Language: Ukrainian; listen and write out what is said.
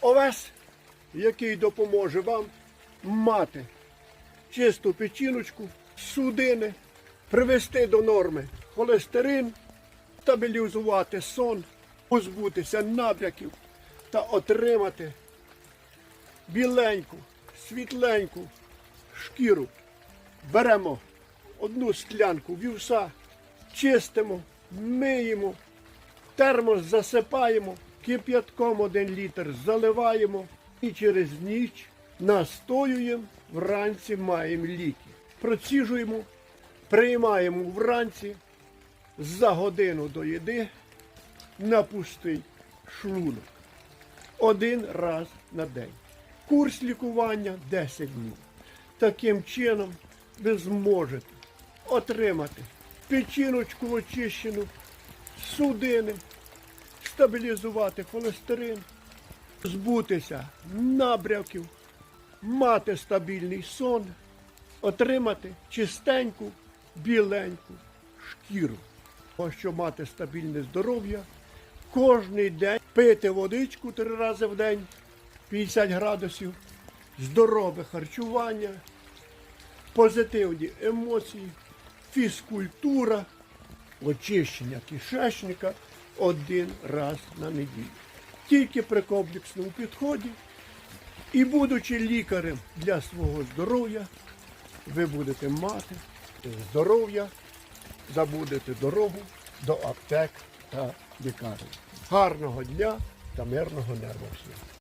овес, який допоможе вам мати чисту печіночку, судини, привести до норми холестерин, стабілізувати сон, позбутися набряків та отримати біленьку, світленьку шкіру. Беремо одну склянку вівса, чистимо, миємо, термос засипаємо, кип'ятком один літр заливаємо і через ніч настоюємо, вранці маємо ліки. Проціжуємо, приймаємо вранці за годину до їди на пустий шлунок. Один раз на день. Курс лікування 10 днів. Таким чином ви зможете отримати печіночку очищену, судини, стабілізувати холестерин, збутися набряків, мати стабільний сон, отримати чистеньку, біленьку шкіру. А щоб мати стабільне здоров'я, кожний день пити водичку три рази в день, 50 градусів, здорове харчування, позитивні емоції, фізкультура, очищення кишечника один раз на неділю. Тільки при комплексному підході і будучи лікарем для свого здоров'я, ви будете мати здоров'я, забудете дорогу до аптек та лікарень. Гарного дня та мирного неба всім!